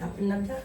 Apil na ka.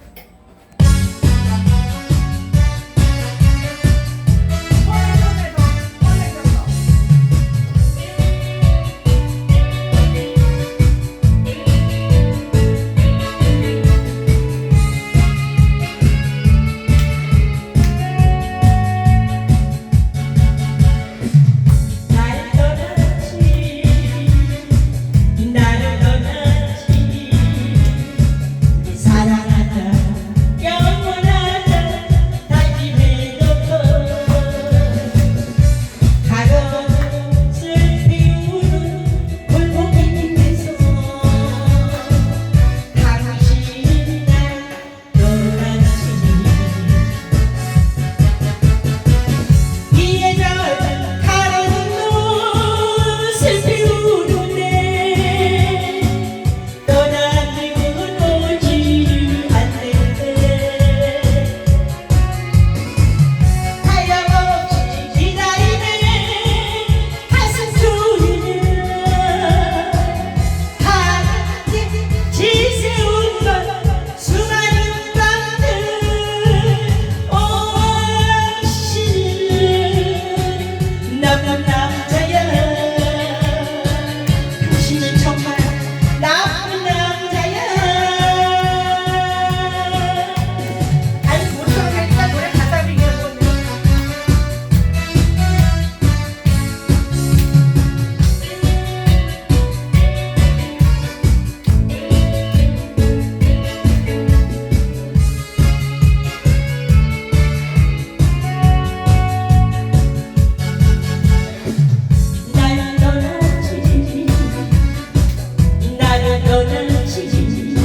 떠날지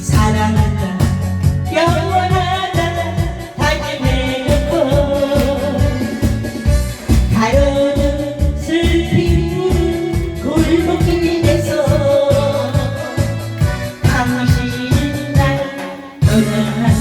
사랑한다. 영원하다. 다짐해놓고 가요는 슬피 우는 골목길에서 당신은 날 떠나